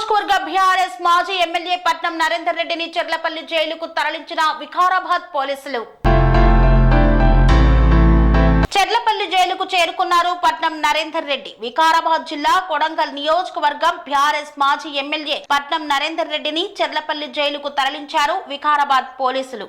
నియోజకవర్గ బీఆర్ఎస్ మాజీ ఎమ్మెల్యే పట్నం నరేందర్ రెడ్డిని చెర్లపల్లి జైలుకు తరలించిన వికారాబాద్ పోలీసులు. చెర్లపల్లి జైలుకు చేరుకున్నారు పట్నం నరేందర్ రెడ్డి. వికారాబాద్ జిల్లా కొడంగల్ నియోజకవర్గం బీఆర్ఎస్ మాజీ ఎమ్మెల్యే పట్నం నరేందర్ రెడ్డిని చెర్లపల్లి జైలుకు తరలించారు వికారాబాద్ పోలీసులు.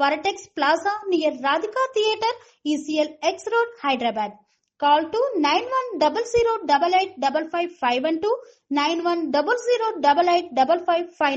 Varatex Plaza near Radhika Theatre, ECL X Road, Hyderabad. Call to 9100885551 91008855